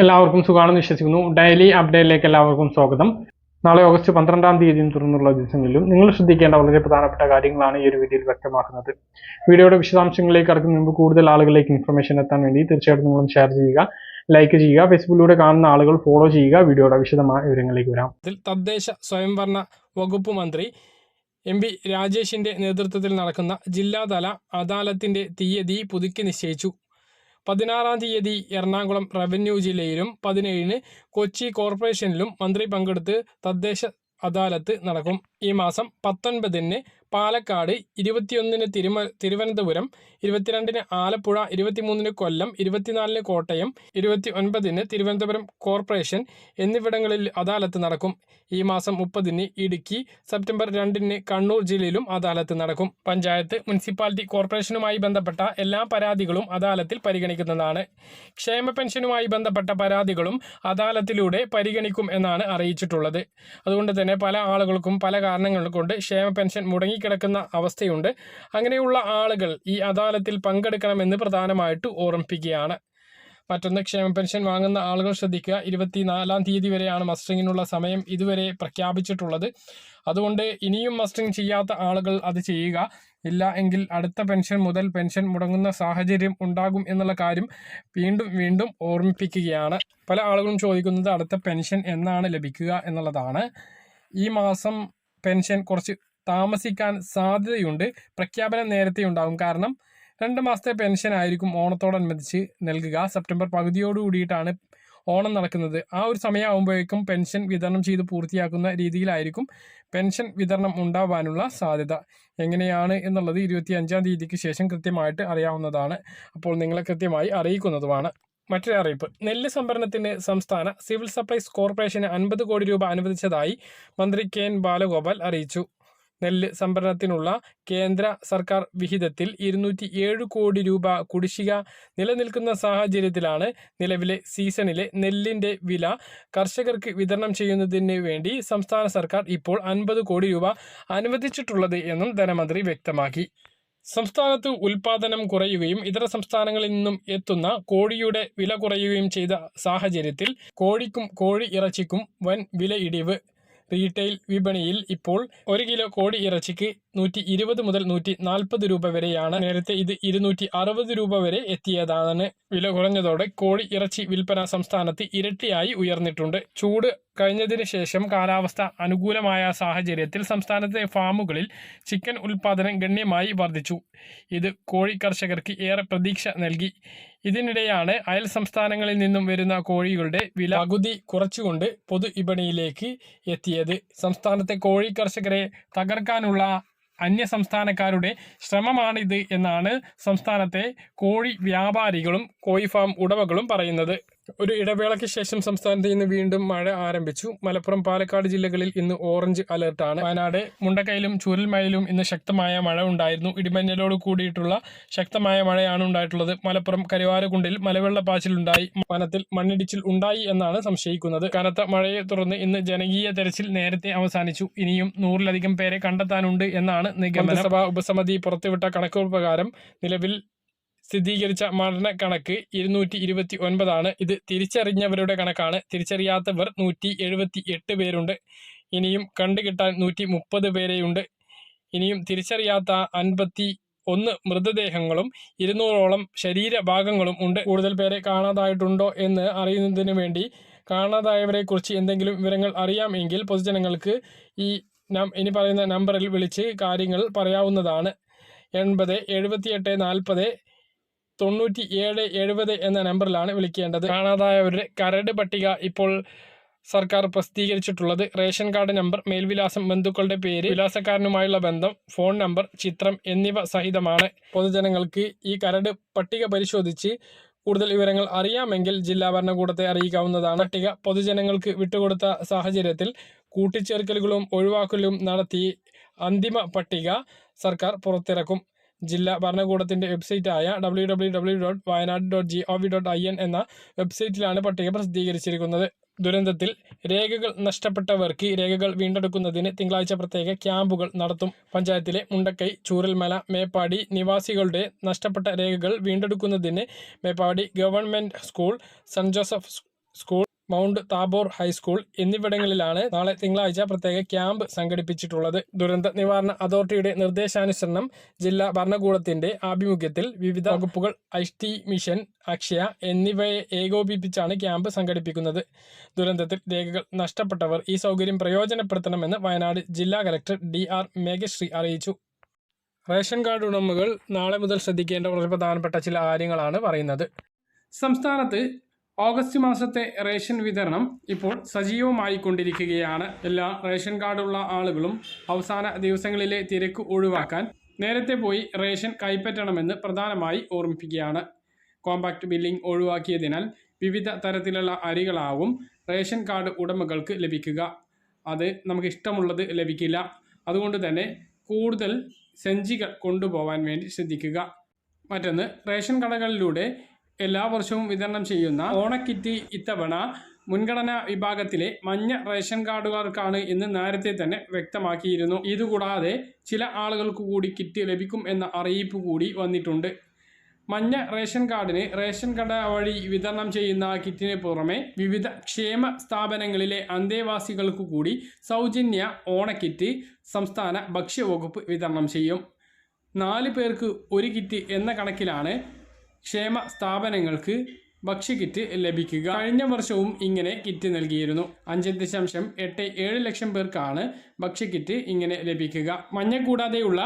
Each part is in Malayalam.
എല്ലാവർക്കും സുഖമാണെന്ന് വിശ്വസിക്കുന്നു. ഡെയിലി അപ്ഡേറ്റിലേക്ക് എല്ലാവർക്കും സ്വാഗതം. നാളെ ഓഗസ്റ്റ് പന്ത്രണ്ടാം തീയതിയും തുറന്നുള്ള ദിവസങ്ങളിലും നിങ്ങൾ ശ്രദ്ധിക്കേണ്ട വളരെ പ്രധാനപ്പെട്ട കാര്യങ്ങളാണ് ഈ ഒരു വീഡിയോയിൽ വ്യക്തമാക്കുന്നത്. വീഡിയോയുടെ വിശദാംശങ്ങളിലേക്ക് കടക്കുന്നതിന് മുമ്പ് കൂടുതൽ ആളുകളിലേക്ക് ഇൻഫർമേഷൻ എത്താൻ വേണ്ടി തീർച്ചയായിട്ടും നിങ്ങളും ഷെയർ ചെയ്യുക ലൈക്ക് ചെയ്യുക ഫേസ്ബുക്കിലൂടെ കാണുന്ന ആളുകൾ ഫോളോ ചെയ്യുക. വീഡിയോയുടെ വിശദമായ വിവരങ്ങളിലേക്ക് വരാം. തദ്ദേശ സ്വയംഭരണ വകുപ്പ് മന്ത്രി എം പി രാജേഷിന്റെ നേതൃത്വത്തിൽ നടക്കുന്ന ജില്ലാതല അദാലത്തിന്റെ തീയതി പുതുക്കി നിശ്ചയിച്ചു. പതിനാറാം തീയതി എറണാകുളം റവന്യൂ ജില്ലയിലും പതിനേഴിന് കൊച്ചി കോർപ്പറേഷനിലും മന്ത്രി പങ്കെടുത്ത് തദ്ദേശ അദാലത്ത് നടക്കും. ഈ മാസം പത്തൊൻപതിന് പാലക്കാട് ഇരുപത്തിയൊന്നിന് തിരുമ തിരുവനന്തപുരം ഇരുപത്തിരണ്ടിന് ആലപ്പുഴ ഇരുപത്തിമൂന്നിന് കൊല്ലം ഇരുപത്തിനാലിന് കോട്ടയം ഇരുപത്തി ഒൻപതിന് തിരുവനന്തപുരം കോർപ്പറേഷൻ എന്നിവിടങ്ങളിൽ അദാലത്ത് നടക്കും. ഈ മാസം മുപ്പതിന് ഇടുക്കി സെപ്റ്റംബർ രണ്ടിന് കണ്ണൂർ ജില്ലയിലും അദാലത്ത് നടക്കും. പഞ്ചായത്ത് മുനിസിപ്പാലിറ്റി കോർപ്പറേഷനുമായി ബന്ധപ്പെട്ട എല്ലാ പരാതികളും അദാലത്തിൽ പരിഗണിക്കുന്നതാണ്. ക്ഷേമ പെൻഷനുമായി ബന്ധപ്പെട്ട പരാതികളും അദാലത്തിലൂടെ പരിഗണിക്കും എന്നാണ് അറിയിച്ചിട്ടുള്ളത്. അതുകൊണ്ട് തന്നെ പല ആളുകൾക്കും പല കാരണങ്ങൾ കൊണ്ട് ക്ഷേമ പെൻഷൻ മുടങ്ങിക്കിടക്കുന്ന അവസ്ഥയുണ്ട്. അങ്ങനെയുള്ള ആളുകൾ ഈ അദാലത്തിൽ പങ്കെടുക്കണമെന്ന് പ്രധാനമായിട്ട് ഓർമ്മിപ്പിക്കുകയാണ്. മറ്റൊന്ന് ക്ഷേമ പെൻഷൻ വാങ്ങുന്ന ആളുകൾ ശ്രദ്ധിക്കുക. ഇരുപത്തിനാലാം തീയതി വരെയാണ് മസ്റ്ററിങ്ങിനുള്ള സമയം ഇതുവരെ പ്രഖ്യാപിച്ചിട്ടുള്ളത്. അതുകൊണ്ട് ഇനിയും മസ്റ്ററിങ് ചെയ്യാത്ത ആളുകൾ അത് ചെയ്യുക. ഇല്ല എങ്കിൽ അടുത്ത പെൻഷൻ മുതൽ പെൻഷൻ മുടങ്ങുന്ന സാഹചര്യം ഉണ്ടാകും എന്നുള്ള കാര്യം വീണ്ടും വീണ്ടും ഓർമ്മിപ്പിക്കുകയാണ്. പല ആളുകളും ചോദിക്കുന്നത് അടുത്ത പെൻഷൻ എന്നാണ് ലഭിക്കുക എന്നുള്ളതാണ്. ഈ മാസം പെൻഷൻ കുറച്ച് താമസിക്കാൻ സാധ്യതയുണ്ട് പ്രഖ്യാപനം നേരത്തെ ഉണ്ടാകും കാരണം രണ്ട് മാസത്തെ പെൻഷൻ ആയിരിക്കും ഓണത്തോടനുബന്ധിച്ച് നൽകുക. സെപ്റ്റംബർ പകുതിയോട് കൂടിയിട്ടാണ് ഓണം നടക്കുന്നത്. ആ ഒരു സമയമാകുമ്പോഴേക്കും പെൻഷൻ വിതരണം ചെയ്ത് പൂർത്തിയാക്കുന്ന രീതിയിലായിരിക്കും പെൻഷൻ വിതരണം ഉണ്ടാവാനുള്ള സാധ്യത. എങ്ങനെയാണ് എന്നുള്ളത് ഇരുപത്തി അഞ്ചാം തീയതിക്ക് ശേഷം കൃത്യമായിട്ട് അറിയാവുന്നതാണ്. അപ്പോൾ നിങ്ങളെ കൃത്യമായി അറിയിക്കുന്നതുമാണ്. മറ്റൊരു അറിയിപ്പ്. നെല്ല് സംഭരണത്തിന് സംസ്ഥാന സിവിൽ സപ്ലൈസ് കോർപ്പറേഷന് അൻപത് കോടി രൂപ അനുവദിച്ചതായി മന്ത്രി കെ എൻ ബാലഗോപാൽ അറിയിച്ചു. നെല്ല് സംഭരണത്തിനുള്ള കേന്ദ്ര സർക്കാർ വിഹിതത്തിൽ ഇരുന്നൂറ്റി ഏഴ് കോടി രൂപ കുടിശ്ശിക നിലനിൽക്കുന്ന സാഹചര്യത്തിലാണ് നിലവിലെ സീസണിലെ നെല്ലിന്റെ വില കർഷകർക്ക് വിതരണം ചെയ്യുന്നതിന് വേണ്ടി സംസ്ഥാന സർക്കാർ ഇപ്പോൾ അൻപത് കോടി രൂപ അനുവദിച്ചിട്ടുള്ളത് എന്നും ധനമന്ത്രി വ്യക്തമാക്കി. സംസ്ഥാനത്ത് ഉൽപാദനം കുറയുകയും ഇതര സംസ്ഥാനങ്ങളിൽ നിന്നും എത്തുന്ന കോഴിയുടെ വില കുറയുകയും ചെയ്ത സാഹചര്യത്തിൽ കോഴിക്കും കോഴി ഇറച്ചിക്കും വൻ വില ഇടിവ് റീറ്റെയിൽ വിപണിയിൽ ഇപ്പോൾ ഒരു കിലോ കോഴി ഇറച്ചിക്ക് നൂറ്റി ഇരുപത് മുതൽ നൂറ്റി നാൽപ്പത് രൂപ വരെയാണ്. നേരത്തെ ഇത് ഇരുന്നൂറ്റി അറുപത് രൂപ വരെ എത്തിയതാണ്. വില കുറഞ്ഞതോടെ കോഴി ഇറച്ചി വിൽപ്പന സംസ്ഥാനത്ത് ഇരട്ടിയായി ഉയർന്നിട്ടുണ്ട്. ചൂട് കഴിഞ്ഞതിന് ശേഷം കാലാവസ്ഥ അനുകൂലമായ സാഹചര്യത്തിൽ സംസ്ഥാനത്തെ ഫാമുകളിൽ ചിക്കൻ ഉൽപ്പാദനം ഗണ്യമായി വർദ്ധിച്ചു. ഇത് കോഴി കർഷകർക്ക് ഏറെ പ്രതീക്ഷ നൽകി. ഇതിനിടെയാണ് അയൽ സംസ്ഥാനങ്ങളിൽ നിന്നും വരുന്ന കോഴികളുടെ വില പകുതി കുറച്ചുകൊണ്ട് പൊതു വിപണിയിലേക്ക് എത്തിയത്. സംസ്ഥാനത്തെ കോഴി കർഷകരെ തകർക്കാനുള്ള അന്യ സംസ്ഥാനക്കാരുടെ ശ്രമമാണിത് എന്നാണ് സംസ്ഥാനത്തെ കോഴി വ്യാപാരികളും കോഴി ഫാം ഉടമകളും പറയുന്നത്. ഒരു ഇടവേളയ്ക്ക് ശേഷം സംസ്ഥാനത്ത് ഇന്ന് വീണ്ടും മഴ ആരംഭിച്ചു. മലപ്പുറം പാലക്കാട് ജില്ലകളിൽ ഇന്ന് ഓറഞ്ച് അലർട്ടാണ് വയനാട് മുണ്ടക്കയിലും ചൂരൽമയിലും ഇന്ന് ശക്തമായ മഴ ഉണ്ടായിരുന്നു. ഇടിമഞ്ഞലോട് കൂടിയിട്ടുള്ള ശക്തമായ മഴയാണ് ഉണ്ടായിട്ടുള്ളത്. മലപ്പുറം കരുവാരക്കുണ്ടിൽ മലവെള്ളപ്പാച്ചിലുണ്ടായി. വനത്തിൽ മണ്ണിടിച്ചിൽ ഉണ്ടായി എന്നാണ് സംശയിക്കുന്നത്. കനത്ത മഴയെ തുടർന്ന് ഇന്ന് ജനകീയ തെരച്ചിൽ നേരത്തെ അവസാനിച്ചു. ഇനിയും നൂറിലധികം പേരെ കണ്ടെത്താനുണ്ട് എന്നാണ് നിഗമനസഭാ സഭ ഉപസമിതി പുറത്തുവിട്ട കണക്കുകൾ പ്രകാരം നിലവിൽ സ്ഥിരീകരിച്ച മരണക്കണക്ക് ഇരുന്നൂറ്റി ഇരുപത്തി ഒൻപതാണ് ഇത് തിരിച്ചറിഞ്ഞവരുടെ കണക്കാണ്. തിരിച്ചറിയാത്തവർ നൂറ്റി എഴുപത്തി എട്ട് പേരുണ്ട്. ഇനിയും കണ്ടുകിട്ടാൻ നൂറ്റി മുപ്പത് പേരെയുണ്ട്. ഇനിയും തിരിച്ചറിയാത്ത അൻപത്തി ഒന്ന് മൃതദേഹങ്ങളും ഇരുന്നൂറോളം ശരീരഭാഗങ്ങളും ഉണ്ട്. കൂടുതൽ പേരെ കാണാതായിട്ടുണ്ടോ എന്ന് അറിയുന്നതിന് വേണ്ടി കാണാതായവരെ കുറിച്ച് എന്തെങ്കിലും വിവരങ്ങൾ അറിയാമെങ്കിൽ പൊതുജനങ്ങൾക്ക് ഈ ഇനി പറയുന്ന നമ്പറിൽ വിളിച്ച് കാര്യങ്ങൾ പറയാവുന്നതാണ്. എൺപത് എഴുപത്തിയെട്ട് നാൽപ്പത് തൊണ്ണൂറ്റി ഏഴ് എഴുപത് എന്ന നമ്പറിലാണ് വിളിക്കേണ്ടത്. കാണാതായവരുടെ കരട് പട്ടിക ഇപ്പോൾ സർക്കാർ പ്രസിദ്ധീകരിച്ചിട്ടുള്ളത്. റേഷൻ കാർഡ് നമ്പർ മേൽവിലാസം ബന്ധുക്കളുടെ പേര് വിലാസക്കാരനുമായുള്ള ബന്ധം ഫോൺ നമ്പർ ചിത്രം എന്നിവ സഹിതമാണ്. പൊതുജനങ്ങൾക്ക് ഈ കരട് പട്ടിക പരിശോധിച്ച് കൂടുതൽ വിവരങ്ങൾ അറിയാമെങ്കിൽ ജില്ലാ ഭരണകൂടത്തെ അറിയിക്കാവുന്നതാണ്. പട്ടിക പൊതുജനങ്ങൾക്ക് വിട്ടുകൊടുത്ത സാഹചര്യത്തിൽ കൂട്ടിച്ചേർക്കലുകളും ഒഴിവാക്കലും നടത്തി അന്തിമ പട്ടിക സർക്കാർ പുറത്തിറക്കും. ജില്ലാ ഭരണകൂടത്തിന്റെ വെബ്സൈറ്റായ W W W dot Wayanad dot G O V dot I N എന്ന വെബ്സൈറ്റിലാണ് പട്ടിക പ്രസിദ്ധീകരിച്ചിരിക്കുന്നത്. ദുരന്തത്തിൽ രേഖകൾ നഷ്ടപ്പെട്ടവർക്ക് രേഖകൾ വീണ്ടെടുക്കുന്നതിന് തിങ്കളാഴ്ച പ്രത്യേക ക്യാമ്പുകൾ നടത്തും. പഞ്ചായത്തിലെ മുണ്ടക്കൈ ചൂരൽമല മേപ്പാടി നിവാസികളുടെ നഷ്ടപ്പെട്ട രേഖകൾ വീണ്ടെടുക്കുന്നതിന് Meppadi government school Saint Joseph school Mount Tabor high school എന്നിവിടങ്ങളിലാണ് നാളെ തിങ്കളാഴ്ച പ്രത്യേക ക്യാമ്പ് സംഘടിപ്പിച്ചിട്ടുള്ളത്. ദുരന്ത നിവാരണ അതോറിറ്റിയുടെ നിർദ്ദേശാനുസരണം ജില്ലാ ഭരണകൂടത്തിന്റെ ആഭിമുഖ്യത്തിൽ വിവിധ വകുപ്പുകൾ ഐഷ്ടി മിഷൻ അക്ഷയ എന്നിവയെ ഏകോപിപ്പിച്ചാണ് ക്യാമ്പ് സംഘടിപ്പിക്കുന്നത്. ദുരന്തത്തിൽ രേഖകൾ നഷ്ടപ്പെട്ടവർ ഈ സൗകര്യം പ്രയോജനപ്പെടുത്തണമെന്ന് വയനാട് ജില്ലാ കലക്ടർ ഡി ആർ മേഘശ്രീ അറിയിച്ചു. റേഷൻ കാർഡ് ഉടമകൾ നാളെ മുതൽ ശ്രദ്ധിക്കേണ്ട വളരെ പ്രധാനപ്പെട്ട ചില കാര്യങ്ങളാണ് പറയുന്നത്. സംസ്ഥാനത്ത് ഓഗസ്റ്റ് മാസത്തെ റേഷൻ വിതരണം ഇപ്പോൾ സജീവമായി കൊണ്ടിരിക്കുകയാണ് എല്ലാ റേഷൻ കാർഡുള്ള ആളുകളും അവസാന ദിവസങ്ങളിലെ തിരക്ക് ഒഴിവാക്കാൻ നേരത്തെ പോയി റേഷൻ കൈപ്പറ്റണമെന്ന് പ്രധാനമായി ഓർമ്മിപ്പിക്കുകയാണ്. കോമ്പാക്ട് ബില്ലിംഗ് ഒഴിവാക്കിയതിനാൽ വിവിധ തരത്തിലുള്ള അരികളാവും റേഷൻ കാർഡ് ഉടമകൾക്ക് ലഭിക്കുക. അത് നമുക്ക് ഇഷ്ടമുള്ളത് ലഭിക്കില്ല. അതുകൊണ്ട് തന്നെ കൂടുതൽ സഞ്ചികൾ കൊണ്ടുപോകാൻ വേണ്ടി ശ്രദ്ധിക്കുക. മറ്റൊന്ന് റേഷൻ കടകളിലൂടെ എല്ലാ വർഷവും വിതരണം ചെയ്യുന്ന ഓണക്കിറ്റ് ഇത്തവണ മുൻഗണനാ വിഭാഗത്തിലെ മഞ്ഞ റേഷൻ കാർഡുകാർക്കാണ് എന്ന് നേരത്തെ തന്നെ വ്യക്തമാക്കിയിരുന്നു. ഇതുകൂടാതെ ചില ആളുകൾക്ക് കൂടി കിറ്റ് ലഭിക്കും എന്ന അറിയിപ്പ് കൂടി വന്നിട്ടുണ്ട്. മഞ്ഞ റേഷൻ കാർഡിന് റേഷൻ കട വഴി വിതരണം ചെയ്യുന്ന കിറ്റിന് പുറമെ വിവിധ ക്ഷേമ സ്ഥാപനങ്ങളിലെ അന്തേവാസികൾക്ക് കൂടി സൗജന്യ ഓണക്കിറ്റ് സംസ്ഥാന ഭക്ഷ്യവകുപ്പ് വിതരണം ചെയ്യും. നാല് പേർക്ക് ഒരു കിറ്റ് എന്ന കണക്കിലാണ് ക്ഷേമ സ്ഥാപനങ്ങൾക്ക് ഭക്ഷ്യക്കിറ്റ് ലഭിക്കുക. കഴിഞ്ഞ വർഷവും ഇങ്ങനെ കിറ്റ് നൽകിയിരുന്നു. അഞ്ച് ദശാംശം എട്ട് ഏഴ് ലക്ഷം പേർക്കാണ് ഭക്ഷ്യക്കിറ്റ് ഇങ്ങനെ ലഭിക്കുക. മഞ്ഞ കൂടാതെയുള്ള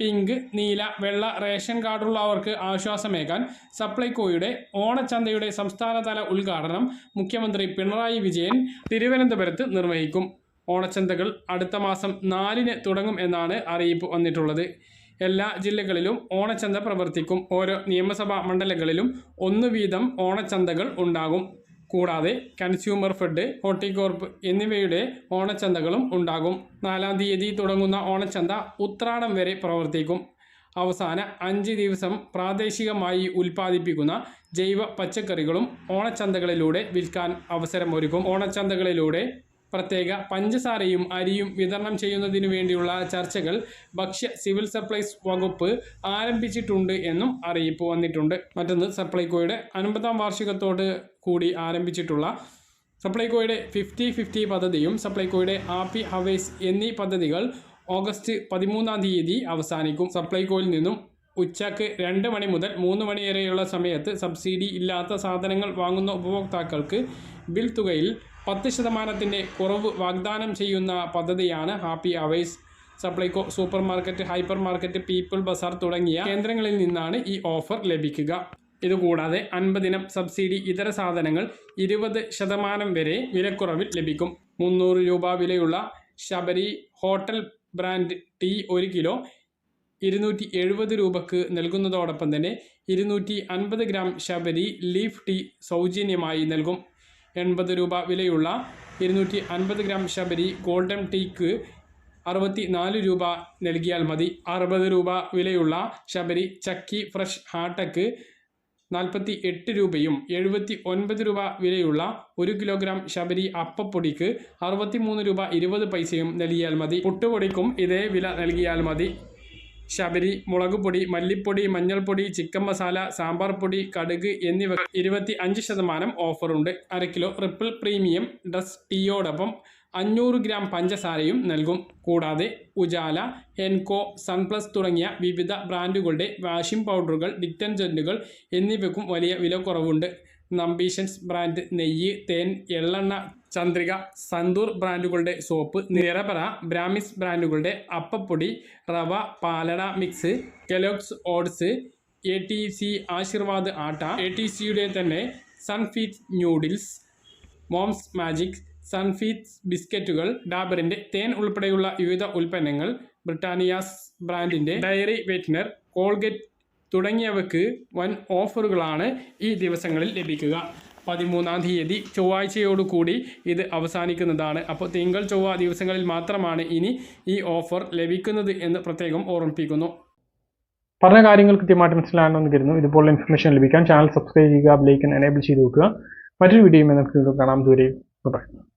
പിങ്ക് നീല വെള്ള റേഷൻ കാർഡുള്ളവർക്ക് ആശ്വാസമേകാൻ സപ്ലൈകോയുടെ ഓണച്ചന്തയുടെ സംസ്ഥാനതല ഉദ്ഘാടനം മുഖ്യമന്ത്രി പിണറായി വിജയൻ തിരുവനന്തപുരത്ത് നിർവഹിക്കും. ഓണച്ചന്തകൾ അടുത്ത മാസം നാലിന് തുടങ്ങും എന്നാണ് അറിയിപ്പ് വന്നിട്ടുള്ളത്. എല്ലാ ജില്ലകളിലും ഓണച്ചന്ത പ്രവർത്തിക്കും. ഓരോ നിയമസഭാ മണ്ഡലങ്ങളിലും ഒന്ന് വീതം ഓണച്ചന്തകൾ ഉണ്ടാകും. കൂടാതെ കൺസ്യൂമർ ഫെഡ് ഹോർട്ടികോർപ്പ് എന്നിവയുടെ ഓണച്ചന്തകളും ഉണ്ടാകും. നാലാം തീയതി തുടങ്ങുന്ന ഓണച്ചന്ത ഉത്രാടം വരെ പ്രവർത്തിക്കും. അവസാന അഞ്ച് ദിവസം പ്രാദേശികമായി ഉൽപ്പാദിപ്പിക്കുന്ന ജൈവ പച്ചക്കറികളും ഓണച്ചന്തകളിലൂടെ വിൽക്കാൻ അവസരമൊരുക്കും. ഓണച്ചന്തകളിലൂടെ പ്രത്യേക പഞ്ചസാരയും അരിയും വിതരണം ചെയ്യുന്നതിനു വേണ്ടിയുള്ള ചർച്ചകൾ ഭക്ഷ്യ സിവിൽ സപ്ലൈസ് വകുപ്പ് ആരംഭിച്ചിട്ടുണ്ട് എന്നും അറിയിപ്പ് വന്നിട്ടുണ്ട്. മറ്റൊന്ന് സപ്ലൈകോയുടെ അൻപതാം വാർഷികത്തോട് കൂടി ആരംഭിച്ചിട്ടുള്ള സപ്ലൈകോയുടെ ഫിഫ്റ്റി ഫിഫ്റ്റി പദ്ധതിയും സപ്ലൈകോയുടെ ആപ്പി ഹവേസ് എന്നീ പദ്ധതികൾ ഓഗസ്റ്റ് പതിമൂന്നാം തീയതി അവസാനിക്കും. സപ്ലൈകോയിൽ നിന്നും ഉച്ചയ്ക്ക് രണ്ട് മണി മുതൽ മൂന്ന് മണി വരെയുള്ള സമയത്ത് സബ്സിഡി ഇല്ലാത്ത സാധനങ്ങൾ വാങ്ങുന്ന ഉപഭോക്താക്കൾക്ക് ബിൽ തുകയിൽ പത്ത് ശതമാനത്തിന്റെ കുറവ് വാഗ്ദാനം ചെയ്യുന്ന പദ്ധതിയാണ് happy hours. Supplyco supermarket hypermarket people bazaar തുടങ്ങിയ കേന്ദ്രങ്ങളിൽ നിന്നാണ് ഈ ഓഫർ ലഭിക്കുക. ഇതുകൂടാതെ അൻപതിനം സബ്സിഡി ഇതര സാധനങ്ങൾ ഇരുപത് ശതമാനം വരെ വിലക്കുറവിൽ ലഭിക്കും. മുന്നൂറ് രൂപ വിലയുള്ള ശബരി ഹോട്ടൽ ബ്രാൻഡ് ടീ ഒരു കിലോ ഇരുന്നൂറ്റി എഴുപത് രൂപക്ക് നൽകുന്നതോടൊപ്പം തന്നെ ഇരുന്നൂറ്റി അൻപത് ഗ്രാം ശബരി ലീഫ് ടീ സൗജന്യമായി നൽകും. എൺപത് രൂപ വിലയുള്ള ഇരുന്നൂറ്റി അൻപത് ഗ്രാം ശബരി ഗോൾഡൻ ടീക്ക് അറുപത്തി നാല് രൂപ നൽകിയാൽ മതി. അറുപത് രൂപ വിലയുള്ള ശബരി ചക്കി ഫ്രഷ് ഹാട്ടക്ക് നാൽപ്പത്തി എട്ട് രൂപയും എഴുപത്തി ഒൻപത് രൂപ വിലയുള്ള ഒരു കിലോഗ്രാം ശബരി അപ്പപ്പൊടിക്ക് അറുപത്തി മൂന്ന് രൂപ ഇരുപത് പൈസയും നൽകിയാൽ മതി. പുട്ടുപൊടിക്കും ഇതേ വില നൽകിയാൽ മതി. ശബരി മുളകുപൊടി മല്ലിപ്പൊടി മഞ്ഞൾപ്പൊടി ചിക്കൻ മസാല സാമ്പാർ പൊടി കടുക് എന്നിവ ഇരുപത്തി അഞ്ച് ശതമാനം ഓഫറുണ്ട്. അര കിലോ റിപ്പിൾ പ്രീമിയം ഡ്രസ് ടീയോടൊപ്പം അഞ്ഞൂറ് ഗ്രാം പഞ്ചസാരയും നൽകും. കൂടാതെ ഉജാല എൻകോ സൺപ്ലസ് തുടങ്ങിയ വിവിധ ബ്രാൻഡുകളുടെ വാഷിംഗ് പൗഡറുകൾ ഡിറ്റർജന്റുകൾ എന്നിവയ്ക്കും വലിയ വിലക്കുറവുണ്ട് നമ്പീഷൻസ് ബ്രാൻഡ് നെയ്യ് തേൻ എള്ളെണ്ണ ചന്ദ്രിക സന്തൂർ ബ്രാൻഡുകളുടെ സോപ്പ് നിറപറ ബ്രാമിസ് ബ്രാൻഡുകളുടെ അപ്പപ്പൊടി റവ പാലട mix Kellogg's oats I T C Aashirvaad atta I T സിയുടെ തന്നെ Sunfeast noodles Mom's magic Sunfeast's ബിസ്ക്കറ്റുകൾ ഡാബറിന്റെ തേൻ ഉൾപ്പെടെയുള്ള വിവിധ ഉൽപ്പന്നങ്ങൾ ബ്രിട്ടാനിയാസ് ബ്രാൻഡിന്റെ ഡയറി വെറ്റ്നർ കോൾഗേറ്റ് തുടങ്ങിയവയ്ക്ക് വൻ ഓഫറുകളാണ് ഈ ദിവസങ്ങളിൽ ലഭിക്കുക. പതിമൂന്നാം തീയതി ചൊവ്വാഴ്ചയോടുകൂടി ഇത് അവസാനിക്കുന്നതാണ്. അപ്പോൾ തിങ്കൾ ചൊവ്വ ദിവസങ്ങളിൽ മാത്രമാണ് ഇനി ഈ ഓഫർ ലഭിക്കുന്നത് എന്ന് പ്രത്യേകം ഓർമ്മിപ്പിക്കുന്നു. പറഞ്ഞ കാര്യങ്ങൾ കൃത്യമായിട്ട് മനസ്സിലാണെന്ന് കരുതുന്നു. ഇതുപോലുള്ള ഇൻഫർമേഷൻ ലഭിക്കാൻ ചാനൽ സബ്സ്ക്രൈബ് ചെയ്യുക ബെലൈക്കൻ എനേബിൾ ചെയ്ത് വെക്കുക. മറ്റൊരു വീഡിയോയുമായി നമുക്ക് കാണാം. ദൂരെ ബൈ